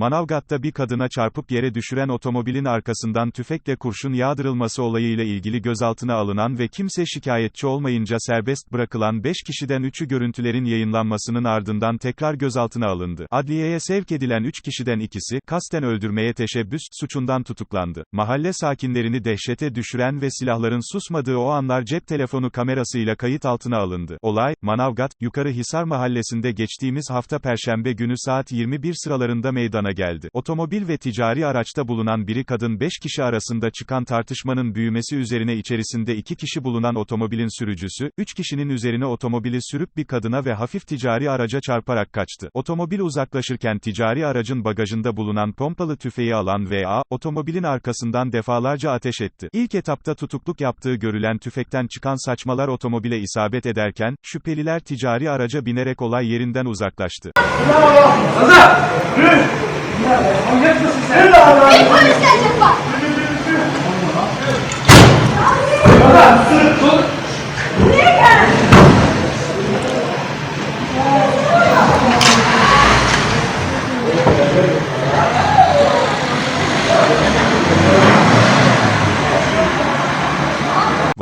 Manavgat'ta bir kadına çarpıp yere düşüren otomobilin arkasından tüfekle kurşun yağdırılması olayıyla ilgili gözaltına alınan ve kimse şikayetçi olmayınca serbest bırakılan 5 kişiden 3'ü görüntülerin yayınlanmasının ardından tekrar gözaltına alındı. Adliyeye sevk edilen 3 kişiden ikisi, kasten öldürmeye teşebbüs, suçundan tutuklandı. Mahalle sakinlerini dehşete düşüren ve silahların susmadığı o anlar cep telefonu kamerasıyla kayıt altına alındı. Olay, Manavgat, Yukarı Hisar mahallesinde geçtiğimiz hafta Perşembe günü saat 21 sıralarında meydana geldi. Otomobil ve ticari araçta bulunan biri kadın 5 kişi arasında çıkan tartışmanın büyümesi üzerine içerisinde 2 kişi bulunan otomobilin sürücüsü, 3 kişinin üzerine otomobili sürüp bir kadına ve hafif ticari araca çarparak kaçtı. Otomobil uzaklaşırken ticari aracın bagajında bulunan pompalı tüfeği alan VA, otomobilin arkasından defalarca ateş etti. İlk etapta tutukluk yaptığı görülen tüfekten çıkan saçmalar otomobile isabet ederken, şüpheliler ticari araca binerek olay yerinden uzaklaştı. Bir polis gelecek bak. Buraya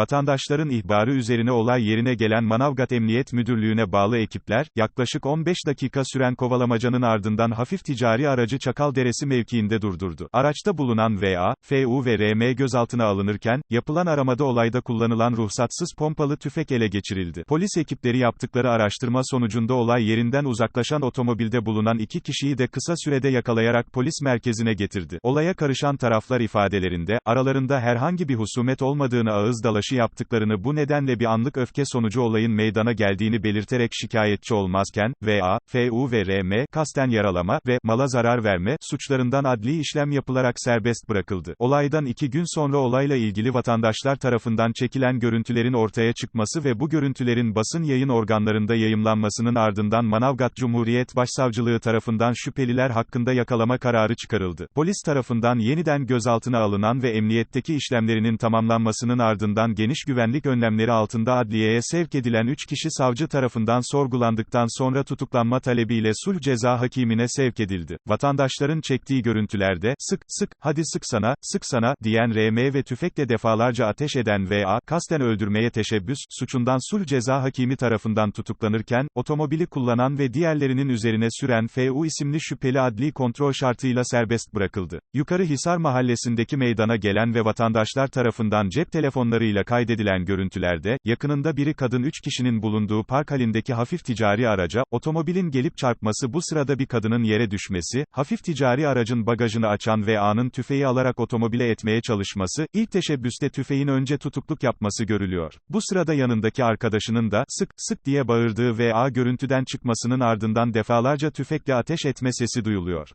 Vatandaşların ihbarı üzerine olay yerine gelen Manavgat Emniyet Müdürlüğü'ne bağlı ekipler, yaklaşık 15 dakika süren kovalamacanın ardından hafif ticari aracı Çakalderesi mevkiinde durdurdu. Araçta bulunan VA, FU ve RM gözaltına alınırken, yapılan aramada olayda kullanılan ruhsatsız pompalı tüfek ele geçirildi. Polis ekipleri yaptıkları araştırma sonucunda olay yerinden uzaklaşan otomobilde bulunan iki kişiyi de kısa sürede yakalayarak polis merkezine getirdi. Olaya karışan taraflar ifadelerinde, aralarında herhangi bir husumet olmadığını ağız dalaşı yaptıklarını bu nedenle bir anlık öfke sonucu olayın meydana geldiğini belirterek şikayetçi olmazken, VA, FU ve RM, kasten yaralama ve mala zarar verme suçlarından adli işlem yapılarak serbest bırakıldı. Olaydan iki gün sonra olayla ilgili vatandaşlar tarafından çekilen görüntülerin ortaya çıkması ve bu görüntülerin basın yayın organlarında yayımlanmasının ardından Manavgat Cumhuriyet Başsavcılığı tarafından şüpheliler hakkında yakalama kararı çıkarıldı. Polis tarafından yeniden gözaltına alınan ve emniyetteki işlemlerinin tamamlanmasının ardından geniş güvenlik önlemleri altında adliyeye sevk edilen 3 kişi savcı tarafından sorgulandıktan sonra tutuklanma talebiyle sulh ceza hakimine sevk edildi. Vatandaşların çektiği görüntülerde, sık, sık, hadi sık sana, sık sana, diyen RM ve tüfekle defalarca ateş eden VA, kasten öldürmeye teşebbüs, suçundan sulh ceza hakimi tarafından tutuklanırken, otomobili kullanan ve diğerlerinin üzerine süren FU isimli şüpheli adli kontrol şartıyla serbest bırakıldı. Yukarı Hisar mahallesindeki meydana gelen ve vatandaşlar tarafından cep telefonlarıyla kaydedilen görüntülerde, yakınında biri kadın 3 kişinin bulunduğu park halindeki hafif ticari araca, otomobilin gelip çarpması bu sırada bir kadının yere düşmesi, hafif ticari aracın bagajını açan ve A'nın tüfeği alarak otomobile etmeye çalışması, ilk teşebbüste tüfeğin önce tutukluk yapması görülüyor. Bu sırada yanındaki arkadaşının da, sık, sık diye bağırdığı ve A görüntüden çıkmasının ardından defalarca tüfekle ateş etme sesi duyuluyor.